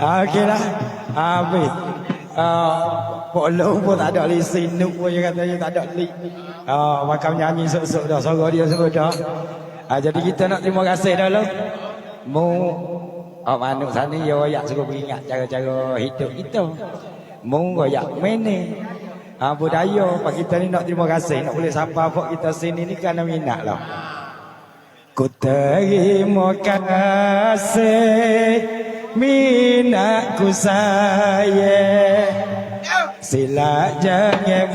Ah, Okeylah. Habis. Ah, Polo pun tak ada li sinuk pun dia katanya tak ada li. Ah, makam nyanyi sok-sok dah suara dia semua dah. Ah, jadi kita nak terima kasih dulu. Mu Oh, manuk sana ya royak suruh beringat cara-cara hidup kita. Mu royak mene. Ah, budaya pak kita ni nak terima kasih nak boleh sapa pak kita sini ni kerana minat lah. Kutahimo kasih minakku saya Sila jangan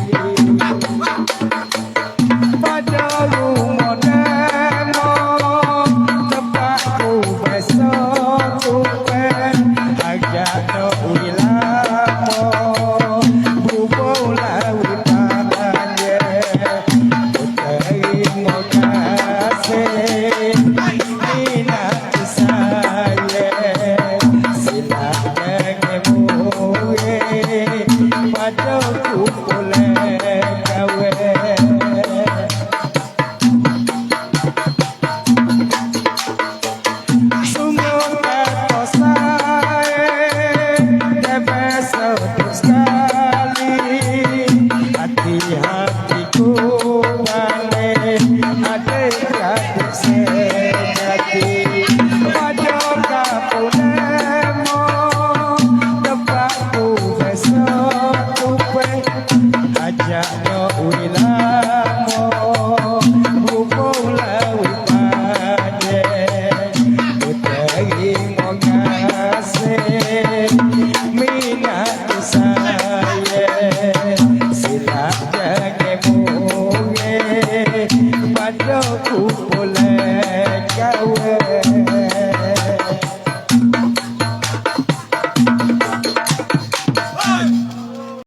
Sila nagmumula Kadoku Pole Kawe